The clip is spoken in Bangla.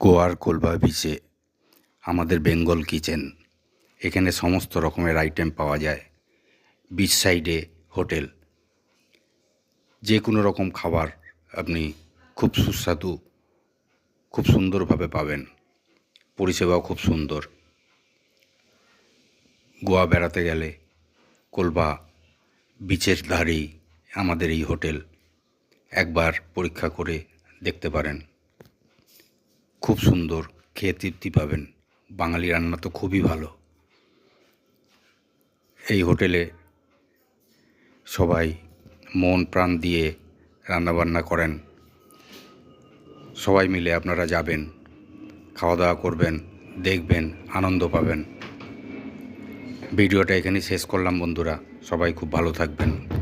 গোয়ার কোলবা বিচে আমাদের বেঙ্গল কিচেন এখানে সমস্ত রকমের আইটেম পাওয়া যায়। বিচ সাইডে হোটেল যে কোনো রকম খাবার আপনি খুব সুস্বাদু, খুব সুন্দরভাবে পাবেন। পরিষেবাও খুব সুন্দর। গোয়া বেড়াতে গেলে কোলবা বিচের ধারেই আমাদের এই হোটেল একবার পরীক্ষা করে দেখতে পারেন। খুব সুন্দর, খেয়ে তৃপ্তি পাবেন। বাঙালি রান্না তো খুবই ভালো। এই হোটেলে সবাই মন প্রাণ দিয়ে রান্নাবান্না করেন। সবাই মিলে আপনারা যাবেন খাওয়া দাওয়া করবেন, দেখবেন, আনন্দ পাবেন। ভিডিওটা এখানে শেষ করলাম বন্ধুরা, সবাই খুব ভালো থাকবেন।